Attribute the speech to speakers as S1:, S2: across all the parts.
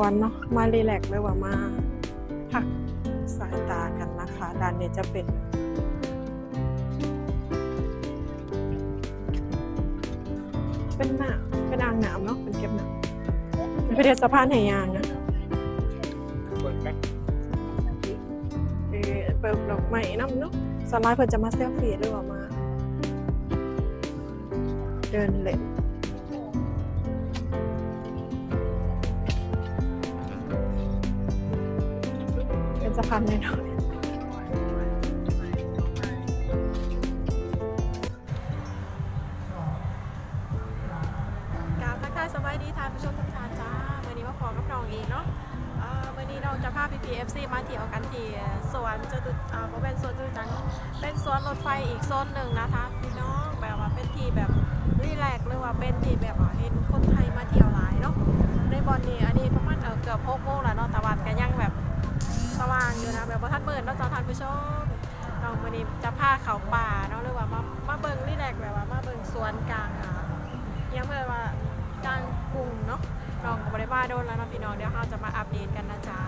S1: วนเนาะมารีแลกซ์หรือว่ามาพักสายตากันนะคะด้านนี้จะเป็นเป็นหนาเป็นอ่างน้ำเนาะเป็นเก็บน้ำเป็นประเทศสะพานไหยางนะ
S2: เปิดไหม
S1: เออเปิดดอกไม้น้ำเนาะสไลด์เพิ่นจะมาเซลฟี่หรือว่ามา เดินเล่น สะพานน้อยกราบทักทายสบายดีทานผู้ชมทุกท่านจ้าวันนี้มาขอกับน้องเองเนาะวันนี้เราจะพาพีพีเอฟซีมาเที่ยวกันที่สวนจตุอ่าเป็นสวนจตุจักรเป็นสวนรถไฟอีกโซนหนึ่งนะคะพี่น้องแบบว่าเป็นที่แบบรีแลกซ์หรือว่าเป็นที่แบบว่าเห็นคนไทยมาเที่ยวหลายเนาะในบอลนี้อันนี้ประมาณเกือบหกโมงแล้วเนาะแต่ว่าก็ยังแบบ สว่างอยู่นะแบบว่าท่านเบิร์นเราจ้าท่านผู้ชมเราวันนี้จะพาเขาป่าเนาะหรือว่ามามาเบิ่งรีแลกแบบว่ามาเบิ่งสวนกลางอะยังเพื่อว่ากลางกรุงเนาะน้องก็บริบาโดนแล้วนะพี่น้องเดี๋ยวเราจะมาอัปเดตกันนะจ๊ะ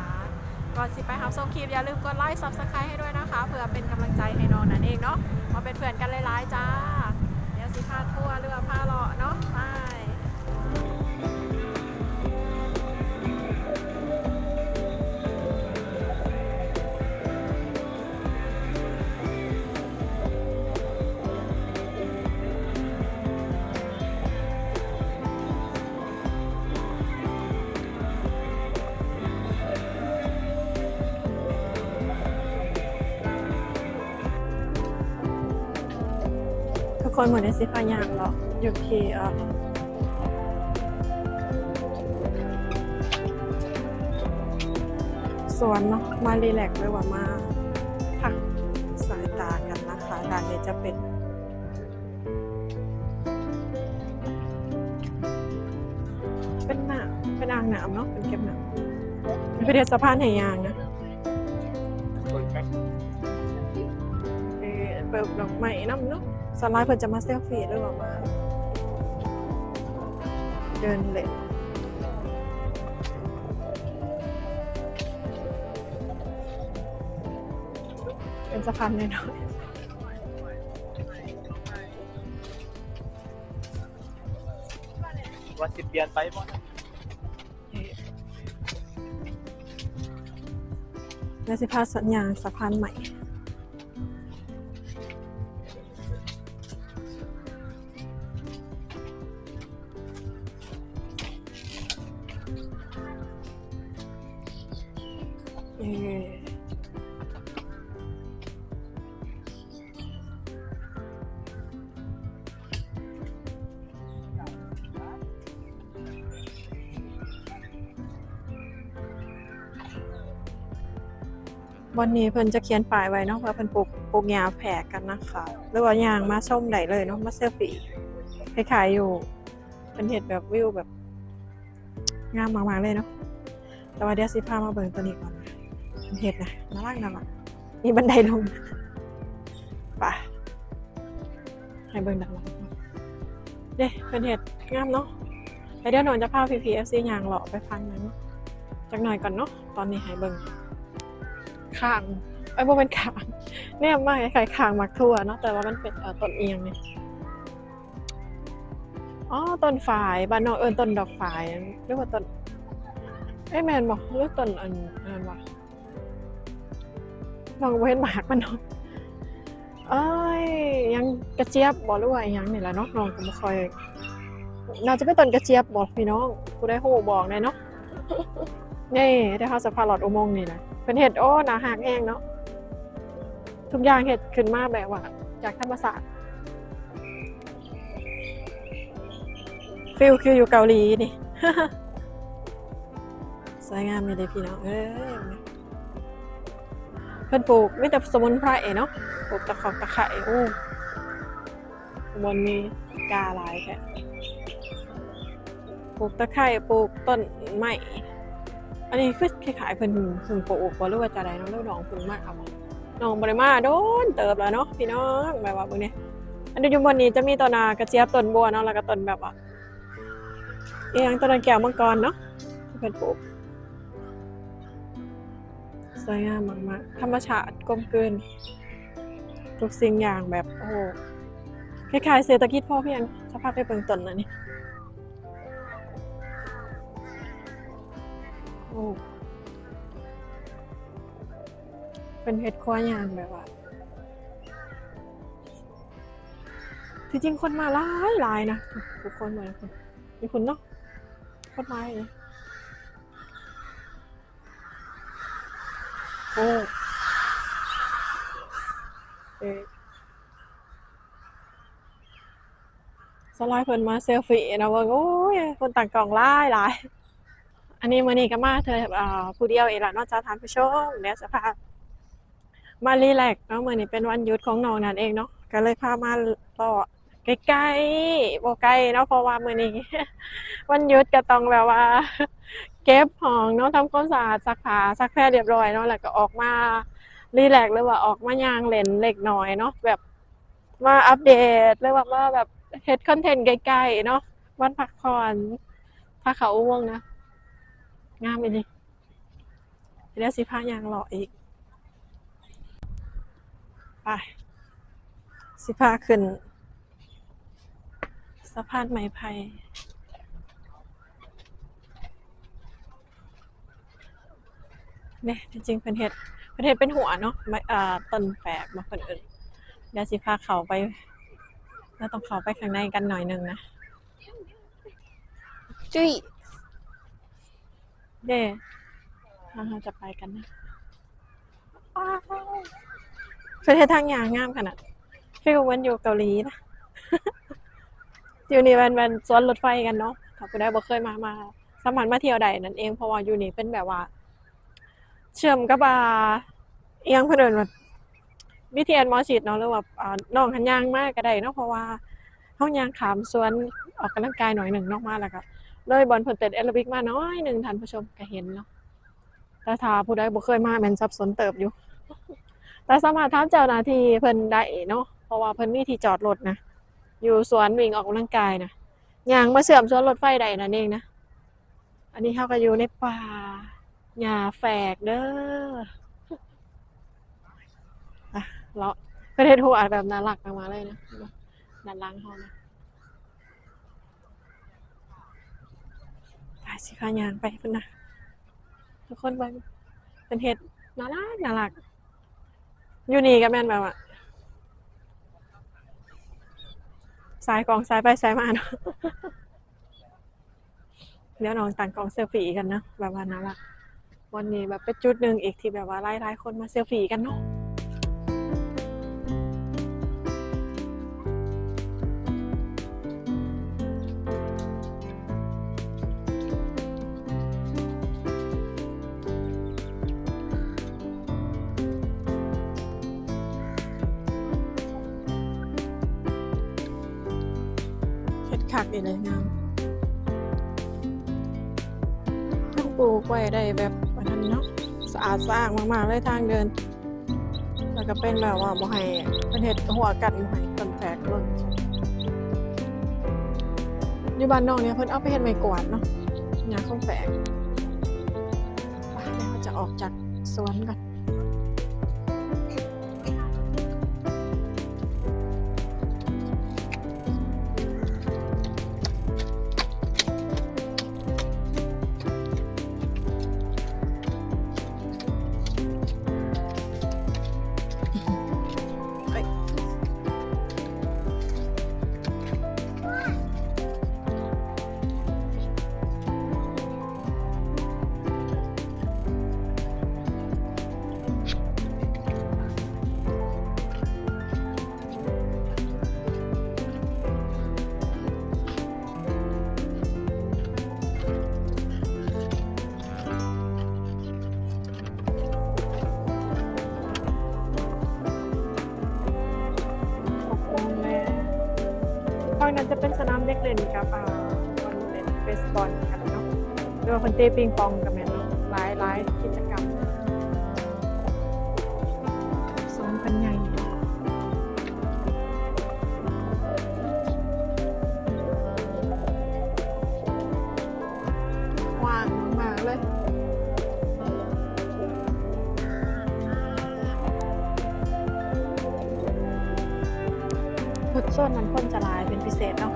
S1: ก่อนสิไปครับชมคลิปอย่าลืมกดไลค์ซับสไครต์ให้ด้วยนะคะเพื่อเป็นกำลังใจให้น้องนั่นเองเนาะมาเป็นเพื่อนกันหลายๆจ้าเดี๋ยวสิพาทัวร์หรือพาเลาะเนาะไป คนเหมือนในสิพายางเหรออยู่ที่เอ่อสวนเนาะมารีแลกซ์หรือว่ามาพักสายตากันนะคะด้านนี้จะเป็นเป็นหน้าเป็นอ่างน้ำเนาะเป็นเก็บน้ำเป็นประเทศสะพานไหยางนะ
S2: เปิดไหม
S1: เออเปิดดอกไม้น้ำเนาะ สไลด์เพิ่นจะมาเซลฟี่หรือว่ามา เดินเล่นเป็นสะพานน้อย
S2: ว่าสิเปลี่ยนไปบ่
S1: ๆและสิพาสัญญาณสะพานใหม่ วันนี้เพิ่นจะเขียนป้ายไว้เนาะว่าเพิ่นปลูกปลูกหญ้าแผ่กันนะคะ หรือว่ายางมาชมได้เลยเนาะมาเซลฟี่คล้ายๆอยู่เป็นเห็ดแบบวิวแบบงามมากๆเลยเนาะแต่ว่าเดี๋ยวสิพามาเบิ่งตัวนี้ก่อนเป็นเห็ดนะน่ารักน่ารักมีบันไดลงไปให้เบิ่งด้านหลังเด้เป็นเห็ดงามเนาะแล้วเดี๋ยวหนูจะพาพีพีเอฟซีย่างเลาะไปฟังนั้นจักหน่อยก่อนเนาะตอนนี้ให้เบิ่งางไอ้ยบ่เป็นขางเนี่ยมากคล้ายๆข้างมักทั่วเนาะแต่ว่ามันเป็นต้นเอียงเนี่ยอ๋อต้นฝายบ้านนอกเอิ้นต้นดอกฝายหรือว่าต้นเอ้แมนบ่หรือต้นอันอันวะมองเห็นหมากมันเนาะเอ้ยยังกระเจี๊ยบบ่หรือว่าอิหยังนี่แหละเนาะน้องก็บ่ค่อยน่าจะเป็นต้นกระเจี๊ยบบ่พี่น้องผู้ได้ฮู้บอกได้เนาะนี่ได้เข้าสะพานหลอดอุโมงค์นี่นะ เป็นเห็ดโอ้หนาหักแห้งเนาะทุกอย่างเห็ดขึ้นมาแบบว่า จากธรรมศาสตร์ฟิลคืออยู่เกาหลีนี่สวยงามเลยพี่น้องเอ้ยเพิ่นปลูกไมีแต่สมุนไพรเนาะปลูกตะขอกตะไคร้โอ้บนมีกาหลายแค่ปลูกตะไคร้ปลูกต้นไม้ อันนี้คือคล้ายๆเพิ่นเพิ่งปลูกบ่หรือว่าจะใดเนาะหรือน้องเพิ่งมากเอาบ่น้องบ่ได้มาโดนเติบแล้วเนาะพี่น้องแบบว่าเบิ่งนี่อันนี้อยู่บนนี้จะมีต้นนากระเจี๊ยบต้นบัวเนาะแล้วก็ต้นแบบว่าอียงต้นแก้วมังกรเนาะที่เพิ่นปลูกสวยงามมากๆธรรมชาติกลมกลืนทุกสิ่งอย่างแบบโอ้โหคล้ายๆเศรษฐกิจพ่อเพียงสภาพไปเบื้องต้นนะนี่ เป็นเฮ็ดครัวอย่างแบบว่า ที่จริงคนมาหลายหลายนะทุกคนเหมือนคนมีคุณเนาะคนมาเลยโอ้เอสไลด์เพิ่นมาเซลฟี่นะว่าโอ้ยคนต่างกล่องหลายหลาย อันนี้มื้อนี้ก็มาเธอผู้เดียวเองละนอกจากทานผู้ชมเดี๋ยวสภาพมารีแลกเนาะมื้อนี้เป็นวันหยุดของน้องนั่นเองเนาะก็เลยพามาเลาะใกล้ๆโบไกลเนาะเพราะว่ามื้อนี้ วันหยุดก็ต้องแบบว่า เก็บของเนาะทำความสะอาดซักผ้าซักแพร่เรียบร้อยเนาะแล้วก็ออกมารีแลกหรือว่าออกมายางเล่นเล็กน้อยเนาะแบบมาอัปเดตหรือว่ามาแบบเฮ็ดคอนเทนต์ใกล้ๆเนาะวันพักผ่อนถ้าเขาอ้วงนะ งามอีหลีเดี๋ยวสิพายางเลาะอีก ไป สิพาขึ้นสะพานไม้ไผ่เนี่ยจริงๆเป็นเห็ดเป็นเห็ดเป็นหัวเนาะไม่ต้นแฝกมาคนอื่นเดี๋ยวสิพาเขาไปเราต้องเขาไปข้างในกันหน่อยหนึงนะ จุ้ย เด้เราจะไปกันนะประเทศทางยางงามขนาดฟีลเหมันอยู่เกาหลีนะอยู่นี่มันมันสวนรถไฟกันเนาะถ้าผู้ใดบ่เคยมามาสามารมาเที่ยวได้นั่นเองเพราะว่าอยู่นี่เป็นแบบว่า เชื่อมกับอ่าเอียงเพิ่นเอิ้นว่า BTS หมอชิดเนาะหรือว่าน้องหันยางมากก็ได้เนาะเพราะว่าเฮายางขามสวนออกกำลังกายหน่อยหนึ่งนอกมาแล้วก็ เลยบอลเพิ่นเต้นแอโรบิกมาน้อยหนึ่งท่านผู้ชมก็เห็นเนาะแต่ถ้าผู้ใดบ่เคยมาแม่นสับสนเติบอยู่ แต่สามารถถามเจ้าหน้าที่เพิ่นได้เนาะเพราะว่าเพิ่นมีที่จอดรถนะอยู่สวนวิ่งออกกำลังกายนะยางมาเสื่อมสวนรถไฟใดนั่นเองนะอันนี้เขาก็อยู่ในป่าหญ้าแฝกเด้ออะเลาะประเทศหัวแบบน่ารักมากเลยนะด้านล่างเขานะไป สิพายางไปพุ่นนะทุกคนเบิ่งเป็นเห็ดน่ารักน่ารักอยู่นี่ก็แม่นแบบว่าสายกองสายไปสายมาเนาะเดี๋ยวน้องต่างกองเซลฟี่กันนะแบบว่าน่ารักวันนี้แบบเป็นจุดหนึ่งอีกที่แบบว่าหลายๆคนมาเซลฟี่กันเนาะ ปลูกไว้ได้แบบวันนั้นเนาะสะอาดสะอาดมากๆเลยทางเดิน แล้วก็เป็นแบบว่าบ่ให้เป็นเห็ดหัวกัดบ่ให้ต้นแฝกล่นอยู่บ้านนอกเนี่ยเพิ่นเอาไปเห็ดไม้กวาดเนาะหญ้าคงแฝกไปเดี๋ยวเราจะออกจากสวนกัน เล่นกับอ่าบอลเล่นเบสบอลกันเนาะหรือว่าคนเตะปิงปองกันเนาะหลายหลายกิจกรรมซ้อมกันใหญ่ส่วนนั้นคนจะลายเป็นพิเศษเนาะ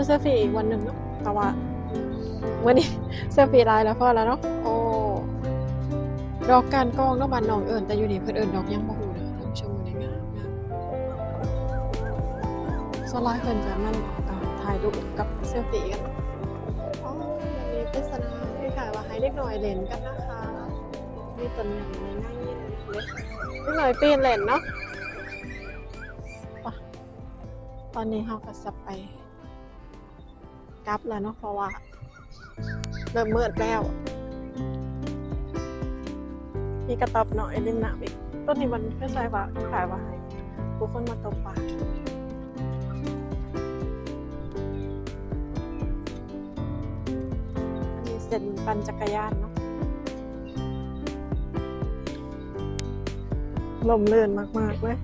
S1: ช่วงนี้ก็เซฟีอีกวันหนึ่งเนาะแต่ว่าวันนี้เซฟีลายแล้วพอแล้วเนาะโอ้ดอกการกองเนาะบ้านน้องเอิญแต่อยู่นี่เพิ่นเอิญดอกยังบ่ฮู้นะท่านผู้ชมมื้อนี้งามงามส่วนหลายเพิ่นจะมันอ่าถ่ายรูปกับเซลฟี่กันอ๋อวันนี้เป็นสนามที่ขายว่าให้เด็กน้อยเล่นกันนะคะมีต้นใหญ่ในง่ายเลยเล็กเด็กหน้อยปีนเล่นเนาะไปตอนนี้เฮาก็จะไป กลับแล้วเนาะเพราะว่า เริ่มมืดแล้ว มีกระต๊อบหน่อยริมน้ำอีกต้นนี้มันไม่ใช่ว่าขายว่าให้ผู้คนมาตกปลาอันนี้เส้นปั่นจักรยานเนาะลมเลื่อนมากๆเลย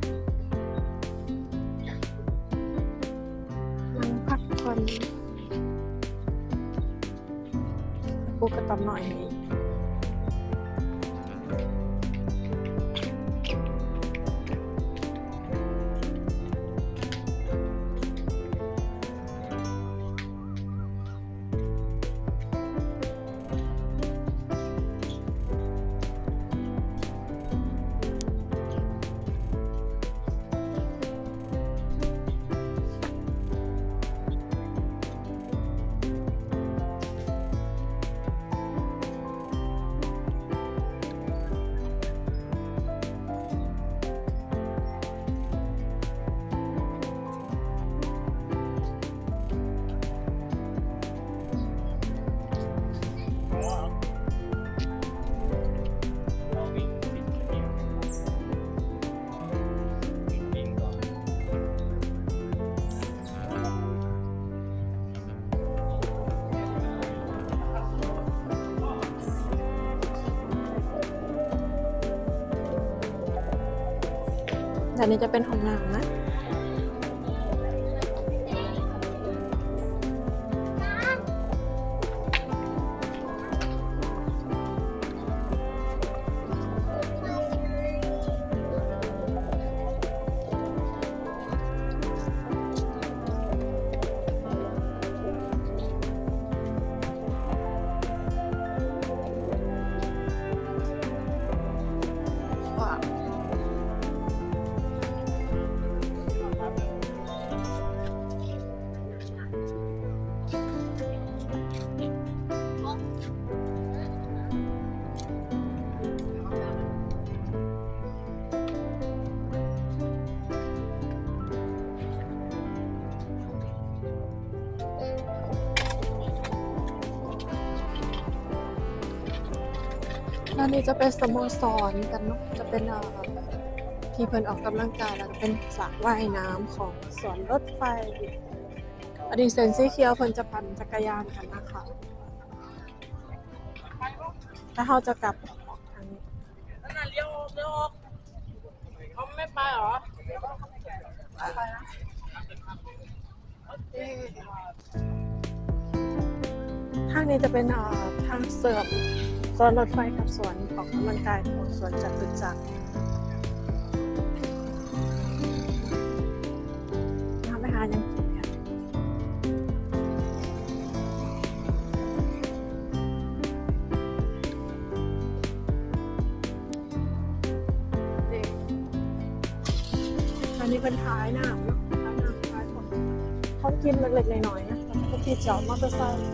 S1: ปูกร นี้จะเป็นห้องน้ำนะ ด้านนี้จะเป็นสโมสรกันเนาะจะเป็นที่เพิ่นออกกำลังกายแล้วก็เป็นสระว่ายน้ำของสวนรถไฟอดีตเซนสีเขียวเพิ่นจะปั่นจักรยานกันนะคะถ้าเราจะกลับออกทางนี้
S3: นั่นน่ะเลี้ยวเลี้ยวออกเขาไม่ไปหรอไป
S1: ทางนี้จะเป็นทางเสริม สวนรถไฟกับสวนออกกำลังกายของสวนจัตุจักรทำไปหายังกินกันอันนี้เป็นท้ายน้ำเนะท้ายน้ำท้ายคนเขากินเล็กๆหน้อยๆนะแล้วก็ที่จอดมอเตอร์ไซค์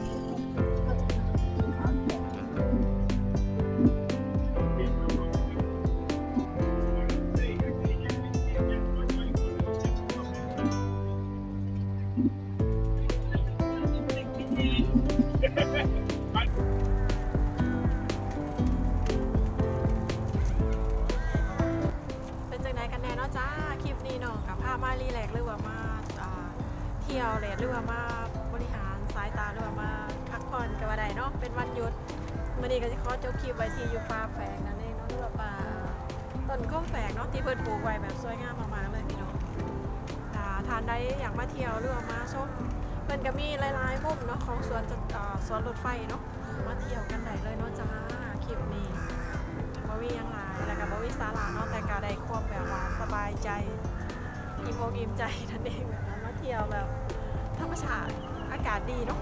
S1: เละหรือว่ามาบริหารสายตาหรือว่ามาพักผ่อนกันว่าใดเนาะเป็นวันหยุดวันนี้ก็จะขอจบคลิปไว้ที่อยู่ป่าแฝงนั่นเองเนาะหรือว่าป่าต้นข้มแฝงเนาะที่เพิ่นปลูกไว้แบบสวยงามมากๆเลยพี่น้องอ่าทานได้อยากมาเที่ยวหรือว่ามาชมเพิ่นก็มีหลายๆมุมเนาะของสวนจะอ่าสวนรถไฟเนาะมาเที่ยวกันได้เลยเนาะจ้าคลิปนี้บ่มียังหลายแล้วก็บ่มีสาระเนาะแต่ก็ได้ความแบบว่าสบายใจอิ่มอกอิ่มใจนั่นเองแบบมาเที่ยวแบบ ธรรมชาติอากาศดีเนาะ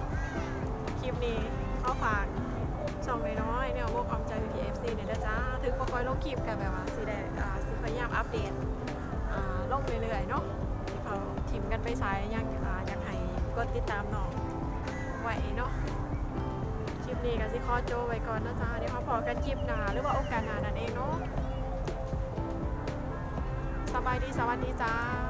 S1: คลิปนี้เขาฝากช่องน้อยๆเนี่ยพวกความใจ PFC เนี่ยนะจ้าถึงบ่ค่อยลงคลิปกันแบบว่าสิได้อ่าสิพยายามอัปเดตลงเรื่อยๆเนาะที่เขาทิมกันไปสายยังอยากให้กดติดตามน้องไว้เนาะคลิปนี้ก็สิขอโจไว้ก่อนนะจ๊ะเดี๋ยวเขาพอกันคลิปหนาหรือว่าโอกาสหนานั่นเองเนาะสบายดีสวัสดีจ้า